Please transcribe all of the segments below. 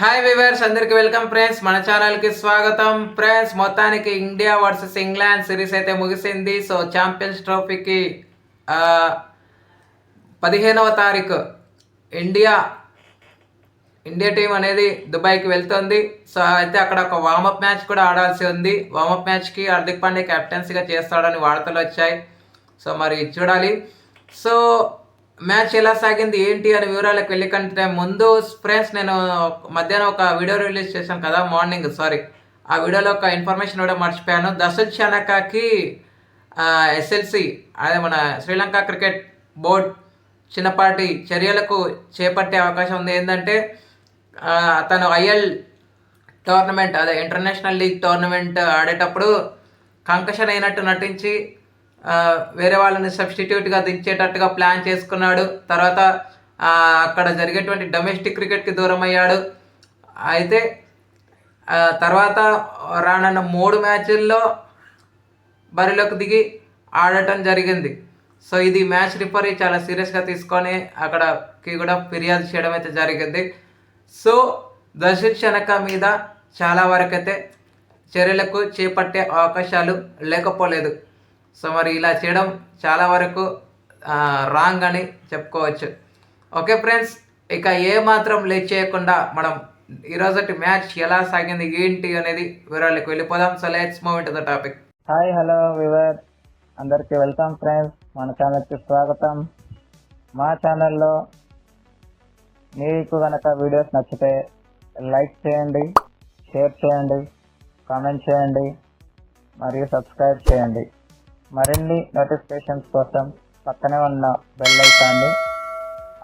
Hi viewers అందరికి welcome friends మన ఛానల్కి స్వాగతం. ఫ్రెండ్స్ మొత్తానికి ఇండియా వర్సెస్ ఇంగ్లాండ్ సిరీస్ అయితే ముగిసింది. సో ఛాంపియన్స్ ట్రోఫీకి పదిహేనవ తారీఖు ఇండియా ఇండియా టీం అనేది దుబాయ్కి వెళ్తుంది. సో అయితే అక్కడ ఒక వార్మప్ మ్యాచ్ కూడా ఆడాల్సి ఉంది. వార్మప్ మ్యాచ్కి హార్దిక్ పాండే కెప్టెన్సీగా చేస్తాడని వార్తలు వచ్చాయి. సో మరి చూడాలి. సో మ్యాచ్ ఎలా సాగింది ఏంటి అనే వివరాలకు వెళ్ళి కంటే ముందు ఫ్రెండ్స్ నేను మధ్యాహ్నం ఒక వీడియో రిలీజ్ చేశాను కదా మార్నింగ్ సారీ ఆ వీడియోలో ఒక ఇన్ఫర్మేషన్ కూడా మర్చిపోయాను. దశరథ్ షనకాకి ఎస్ఎల్సి అదే మన శ్రీలంక క్రికెట్ బోర్డ్ చిన్నపాటి చర్యలకు చేపట్టే అవకాశం ఉంది. ఏంటంటే తను అతను ఐఎల్ టోర్నమెంట్ అదే ఇంటర్నేషనల్ లీగ్ టోర్నమెంట్ ఆడేటప్పుడు కంకషన్ అయినట్టు నటించి వేరే వాళ్ళని సబ్స్టిట్యూట్గా దించేటట్టుగా ప్లాన్ చేసుకున్నాడు. తర్వాత అక్కడ జరిగేటువంటి డొమెస్టిక్ క్రికెట్కి దూరం అయ్యాడు అయితే తర్వాత రానున్న మూడు మ్యాచ్ల్లో బరిలోకి దిగి ఆడటం జరిగింది. సో ఇది మ్యాచ్ రిఫరీ చాలా సీరియస్గా తీసుకొని అక్కడకి కూడా ఫిర్యాదు చేయడం అయితే జరిగింది. సో దర్శన్ శనక మీద చాలా వరకైతే చర్యలకు చేపట్టే అవకాశాలు లేకపోలేదు. సో మరి ఇలా చేయడం చాలా వరకు రాంగ్ అని చెప్పుకోవచ్చు. ఓకే ఫ్రెండ్స్ ఇక ఏ మాత్రం లేట్ చేయకుండా మనం ఈరోజు మ్యాచ్ ఎలా సాగింది ఏంటి అనేది వివరాలకు వెళ్ళిపోదాం. So let's move to the topic hi hello viewer అందరికీ వెల్కమ్ ఫ్రెండ్స్ మన ఛానల్కి స్వాగతం. మా ఛానల్లో మీకు కనుక వీడియోస్ నచ్చితే లైక్ చేయండి షేర్ చేయండి కామెంట్ చేయండి మరియు సబ్స్క్రైబ్ చేయండి. మరిన్ని నోటిఫికేషన్స్ కోసం పక్కనే ఉన్న బెల్ ఐకాన్ని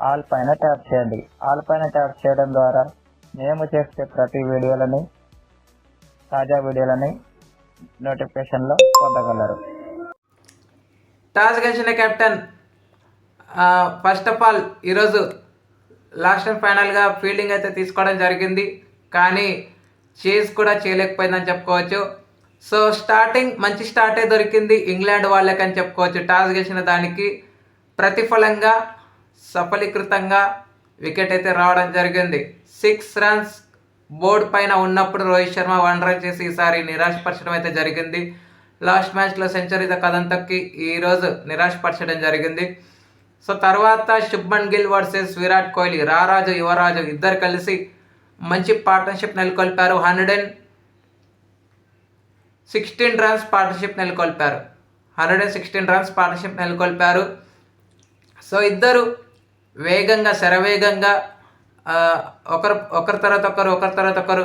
ఆల్ పైన ట్యాప్ చేయండి. ఆల్ పైన ట్యాప్ చేయడం ద్వారా మేము చేసే ప్రతి వీడియోలని తాజా వీడియోలని నోటిఫికేషన్లో పొందగలరు. టాస్ గెలిచిన కెప్టెన్ ఫస్ట్ ఆఫ్ ఆల్ ఈరోజు లాస్ట్ అండ్ ఫైనల్గా ఫీల్డింగ్ అయితే తీసుకోవడం జరిగింది. కానీ చేజ్ కూడా చేయలేకపోయిందని చెప్పుకోవచ్చు. సో స్టార్టింగ్ మంచి స్టార్టే దొరికింది ఇంగ్లాండ్ వాళ్ళకని చెప్పుకోవచ్చు. టాస్ గెలిచిన దానికి ప్రతిఫలంగా సఫలీకృతంగా వికెట్ అయితే రావడం జరిగింది. సిక్స్ రన్స్ బోర్డ్ పైన ఉన్నప్పుడు రోహిత్ శర్మ వన్ రన్ చేసి ఈసారి నిరాశపరచడం అయితే జరిగింది. లాస్ట్ మ్యాచ్లో సెంచరీతో కథంతక్కి ఈరోజు నిరాశపరచడం జరిగింది. సో తర్వాత శుభ్మన్ గిల్ వర్సెస్ విరాట్ కోహ్లీ రారాజు యువరాజు ఇద్దరు కలిసి మంచి పార్ట్నర్షిప్ నెలకొల్పారు. Hundred and sixteen runs partnership నెలకొల్పారు. Hundred and sixteen runs partnership నెలకొల్పారు. సో ఇద్దరు వేగంగా శరవేగంగా ఒకరు ఒకరి తర్వాత ఒకరు ఒకరి తర్వాత ఒకరు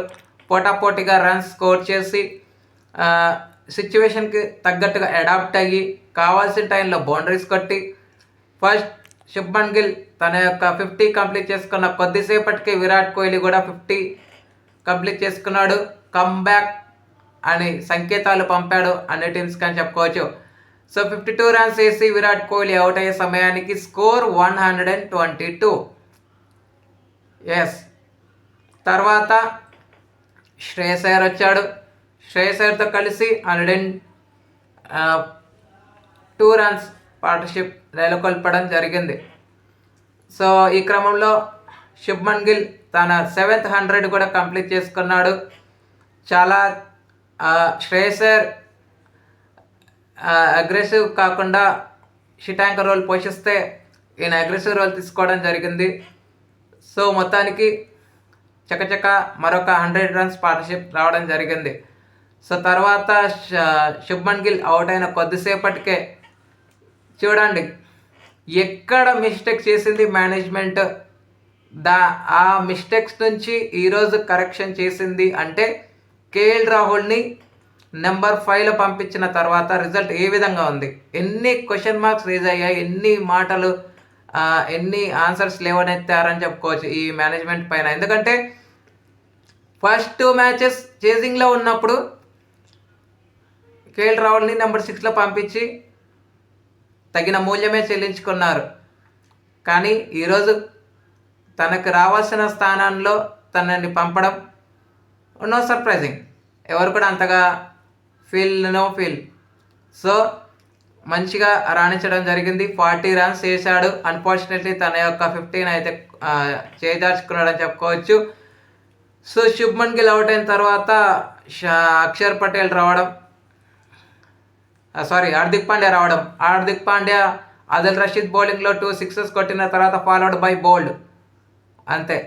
పోటాపోటీగా రన్స్ స్కోర్ చేసి సిచ్యువేషన్కి తగ్గట్టుగా అడాప్ట్ అయ్యి కావాల్సిన టైంలో బౌండరీస్ కొట్టి ఫస్ట్ శుభ్మన్ గిల్ తన యొక్క ఫిఫ్టీ కంప్లీట్ చేసుకున్న కొద్దిసేపటికి విరాట్ కోహ్లీ కూడా ఫిఫ్టీ కంప్లీట్ చేసుకున్నాడు. కమ్బ్యాక్ అని సంకేతాలు పంపాడు అన్ని టీమ్స్ కానీ చెప్పుకోవచ్చు. సో ఫిఫ్టీ టూ రన్స్ వేసి విరాట్ కోహ్లీ అవుట్ అయ్యే సమయానికి score one hundred and twenty two yes తర్వాత శ్రేయస్ అయ్యర్ వచ్చాడు. శ్రేయస్ అయ్యర్తో కలిసి hundred and two runs partnership నెలకొల్పడం జరిగింది. సో ఈ క్రమంలో శుభ్మన్ గిల్ తన సెవెంత్ హండ్రెడ్ కూడా కంప్లీట్ చేసుకున్నాడు. చాలా శ్రేయసర్ అగ్రెసివ్ కాకుండా షిటాంకర్ రోల్ పోషిస్తే ఈయన అగ్రెసివ్ రోల్ తీసుకోవడం జరిగింది. సో మొత్తానికి చకచక మరొక హండ్రెడ్ రన్స్ పార్ట్నర్షిప్ రావడం జరిగింది. సో తర్వాత శ- శుభ్మన్ గిల్ అవుట్ అయిన కొద్దిసేపటికే చూడండి ఎక్కడ మిస్టేక్ చేసింది మేనేజ్మెంట్ దా ఆ మిస్టేక్స్ నుంచి ఈరోజు కరెక్షన్ చేసింది అంటే కేఎల్ రాహుల్ని నెంబర్ ఫైవ్లో పంపించిన తర్వాత రిజల్ట్ ఏ విధంగా ఉంది? ఎన్ని క్వశ్చన్ మార్క్స్ రేజ్ అయ్యాయి? ఎన్ని మాటలు ఎన్ని ఆన్సర్స్ లేవనెత్తారని చెప్పుకోవచ్చు ఈ మేనేజ్మెంట్ పైన. ఎందుకంటే ఫస్ట్ టూ మ్యాచెస్ చేజింగ్లో ఉన్నప్పుడు కేఎల్ రాహుల్ని నెంబర్ సిక్స్లో పంపించి తగిన మూల్యమే చెల్లించుకున్నారు. కానీ ఈరోజు తనకు రావాల్సిన స్థానంలో తనని పంపడం నో సర్ప్రైజింగ్. ఎవరు కూడా అంతగా ఫీల్ నో ఫీల్. సో మంచిగా రాణించడం జరిగింది. ఫార్టీ రన్స్ చేశాడు. అన్ఫార్చునేట్లీ తన యొక్క ఫిఫ్టీన్ అయితే చేదార్చుకున్నాడని చెప్పుకోవచ్చు. సో శుభ్మన్ గిల్ అవుట్ అయిన తర్వాత అక్షర్ పటేల్ రావడం సారీ హార్దిక్ పాండ్యా రావడం. హార్దిక్ పాండ్యా అదిల్ రషీద్ బౌలింగ్లో టూ సిక్సెస్ కొట్టిన తర్వాత ఫాలోడ్ బై బోల్డ్ అంతే.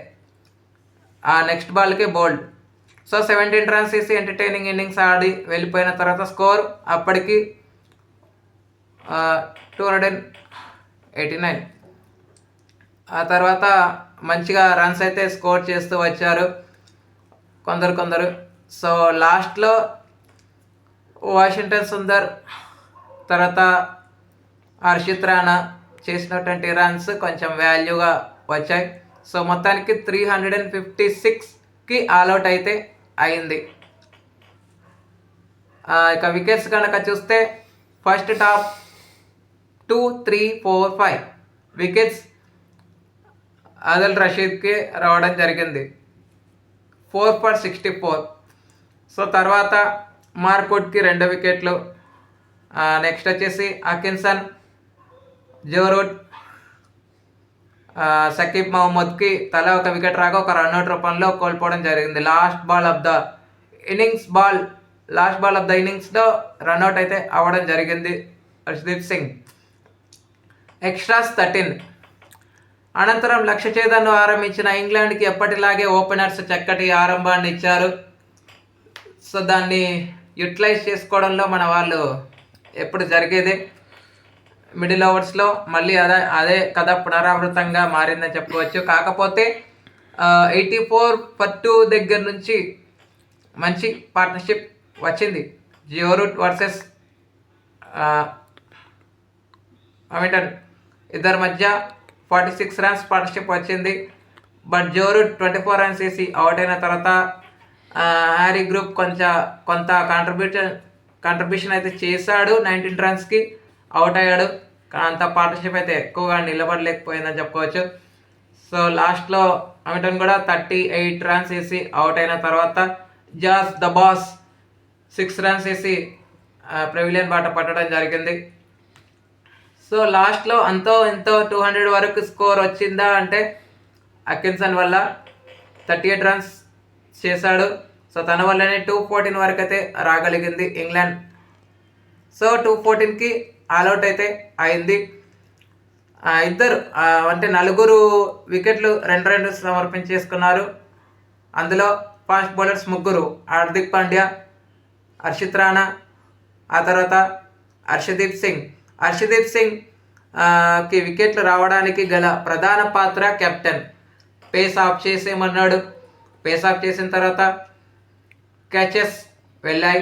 ఆ నెక్స్ట్ బాల్కి బోల్డ్ సో సెవెంటీన్ రన్స్ వేసి ఎంటర్టైనింగ్ ఇన్నింగ్స్ ఆడి వెళ్ళిపోయిన తర్వాత స్కోర్ అప్పటికి two hundred and eighty nine ఆ తర్వాత మంచిగా రన్స్ అయితే స్కోర్ చేస్తూ వచ్చారు కొందరు కొందరు. సో లాస్ట్లో వాషింగ్టన్ సుందర్ తర్వాత హర్షిత్ రాణా చేసినటువంటి రన్స్ కొంచెం వాల్యూగా వచ్చాయి. సో మొత్తానికి త్రీ హండ్రెడ్ అండ్ ఫిఫ్టీ సిక్స్కి ఆల్అవుట్ అయితే అయింది. ఇక వికెట్స్ కనుక చూస్తే first top two three four five wickets Adil రషీద్కి రావడం జరిగింది. Four for sixty four so తర్వాత మార్కుడ్కి రెండు వికెట్లు నెక్స్ట్ వచ్చేసి అకిన్సన్ జోరూట్ సకీబ్ మహమ్మద్కి తల ఒక వికెట్ రాగా ఒక రన్అట్ రూపంలో కోల్పోవడం జరిగింది. Last ball of the innings ball last ball of the ఇన్నింగ్స్లో రన్అట్ అయితే అవ్వడం జరిగింది. హర్షదీప్ సింగ్. ఎక్స్ట్రాస్ థర్టీన్ అనంతరం లక్ష్య ఛేదన్ను ఆరంభించిన ఇంగ్లాండ్కి ఎప్పటిలాగే ఓపెనర్స్ చక్కటి ఆరంభాన్ని ఇచ్చారు. సో దాన్ని యూటిలైజ్ చేసుకోవడంలో మన వాళ్ళు ఎప్పుడు జరిగేదే. మిడిల్ ఓవర్స్లో మళ్ళీ అదే అదే కథ పునరావృతంగా మారిందని చెప్పుకోవచ్చు కాకపోతే ఎయిటీ ఫోర్ పర్ టూ దగ్గర నుంచి మంచి పార్ట్నర్షిప్ వచ్చింది. జియో రూట్ వర్సెస్ అమిటన్. ఇద్దరి మధ్య ఫార్టీ సిక్స్ రన్స్ పార్ట్నర్షిప్ వచ్చింది. బట్ జోరు ట్వంటీ ఫోర్ రన్స్ వేసి అవుట్ అయిన తర్వాత హ్యారీ గ్రూప్ కొంచెం కొంత కాంట్రిబ్యూషన్ కాంట్రిబ్యూషన్ అయితే చేశాడు నైన్టీన్ రన్స్కి అవుట్ అయ్యాడు. కానీ అంత పార్ట్నర్షిప్ అయితే ఎక్కువగా నిలబడలేకపోయిందని చెప్పుకోవచ్చు. సో లాస్ట్లో అమిటన్ కూడా థర్టీ ఎయిట్ రన్స్ వేసి అవుట్ అయిన తర్వాత Jos the Boss six runs వేసి ప్రెవిలియన్ బాట పట్టడం జరిగింది. సో లాస్ట్లో అంతో ఎంతో టూ హండ్రెడ్ వరకు స్కోర్ వచ్చిందా అంటే అకిన్సన్ వల్ల థర్టీ ఎయిట్ రన్స్ చేశాడు. సో తన వల్లనే టూ ఫోర్టీన్ వరకు అయితే రాగలిగింది ఇంగ్లాండ్. సో టూ ఫోర్టీన్కి ఆల్అవుట్ అయితే అయింది. ఇద్దరు అంటే నలుగురు వికెట్లు రెండు రెండు సమర్పించేసుకున్నారు. అందులో ఫాస్ట్ బౌలర్స్ ముగ్గురు హార్దిక్ పాండ్యా హర్షిత్ రాణా ఆ తర్వాత హర్షదీప్ సింగ్. హర్షదీప్ సింగ్కి వికెట్లు రావడానికి గల ప్రధాన పాత్ర కెప్టెన్. పేస్ ఆఫ్ చేసేయమన్నాడు. పేస్ ఆఫ్ చేసిన తర్వాత క్యాచెస్ వెళ్ళాయి.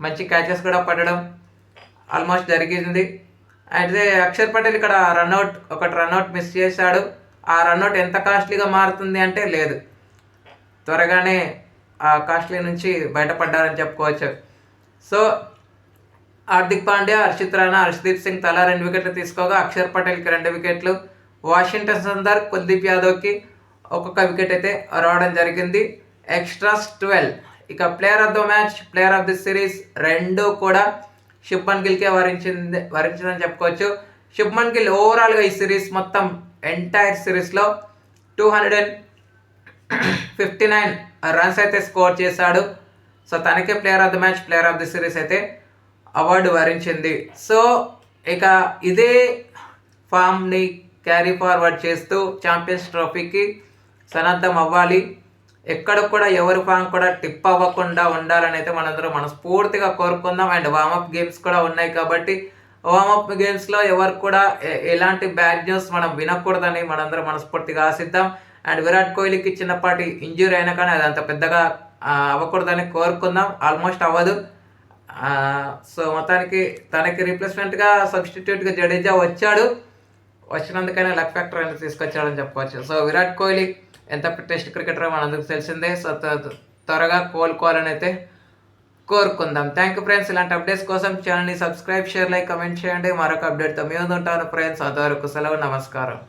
మంచి క్యాచెస్ కూడా పడడం. ఆల్మోస్ట్ జరిగింది. అయితే అక్షర్ పటేల్ ఇక్కడ రన్అట్ ఒకటి రన్అట్ మిస్ చేశాడు. ఆ రన్అట్ ఎంత కాస్ట్లీగా మారుతుంది అంటే లేదు. త్వరగానే ఆ కాస్ట్లీ నుంచి బయటపడ్డారని చెప్పుకోవచ్చు. సో హార్దిక్ పాండ్యా హర్షిత్ రాణా హర్షదీప్ సింగ్ తలా రెండు వికెట్లు తీసుకోగా అక్షర్ పటేల్కి రెండు వికెట్లు. వాషింగ్టన్ సుందర్ కుల్దీప్ యాదవ్కి ఒక్కొక్క వికెట్ అయితే రావడం జరిగింది. Extras twelve. ఇక player of the match player of the series రెండు కూడా శుభ్మన్ గిల్కే వరించింది వరించిందని చెప్పుకోవచ్చు. శుభ్మన్ గిల్ ఓవరాల్గా ఈ సిరీస్ మొత్తం ఎంటైర్ సిరీస్లో two hundred and fifty nine runs అయితే స్కోర్ చేశాడు. సో తనకే player of the match player of the series అయితే అవార్డు వరించింది. సో ఇక ఇదే ఫామ్ని క్యారీ ఫార్వర్డ్ చేస్తూ ఛాంపియన్స్ ట్రోఫీకి సన్నద్ధం అవ్వాలి. ఎక్కడ కూడా ఎవరి ఫామ్ కూడా టిప్ అవ్వకుండా ఉండాలని అయితే మనందరం మనస్ఫూర్తిగా కోరుకుందాం. అండ్ వామప్ గేమ్స్ కూడా ఉన్నాయి కాబట్టి వామప్ గేమ్స్లో ఎవరు కూడా ఎలాంటి బ్యాడ్ న్యూస్ మనం వినకూడదని మనందరం మనస్ఫూర్తిగా ఆశిద్దాం. అండ్ విరాట్ కోహ్లీకి చిన్నపాటి ఇంజురీ అయినా కానీ అది అంత పెద్దగా అవ్వకూడదని కోరుకుందాం. ఆల్మోస్ట్ అవ్వదు. సో మొత్తానికి తనకి రీప్లేస్మెంట్గా సబ్స్టిట్యూట్గా జడేజా వచ్చాడు. వచ్చినందుకైనా లక్ ఫ్యాక్టర్ అనేది తీసుకొచ్చాడని చెప్పవచ్చు. సో విరాట్ కోహ్లీ ఎంత టెస్ట్ క్రికెటర్ మనందరికి తెలిసిందే. సో త్వరగా కోలుకోవాలని అయితే కోరుకుందాం. థ్యాంక్ యూ ఫ్రెండ్స్ ఇలాంటి అప్డేట్స్ కోసం ఛానల్ని సబ్స్క్రైబ్ షేర్ లైక్ కమెంట్ చేయండి. మరొక అప్డేట్తో మీ ఉంటాను ఫ్రెండ్స్ అంతవరకు సెలవు నమస్కారం.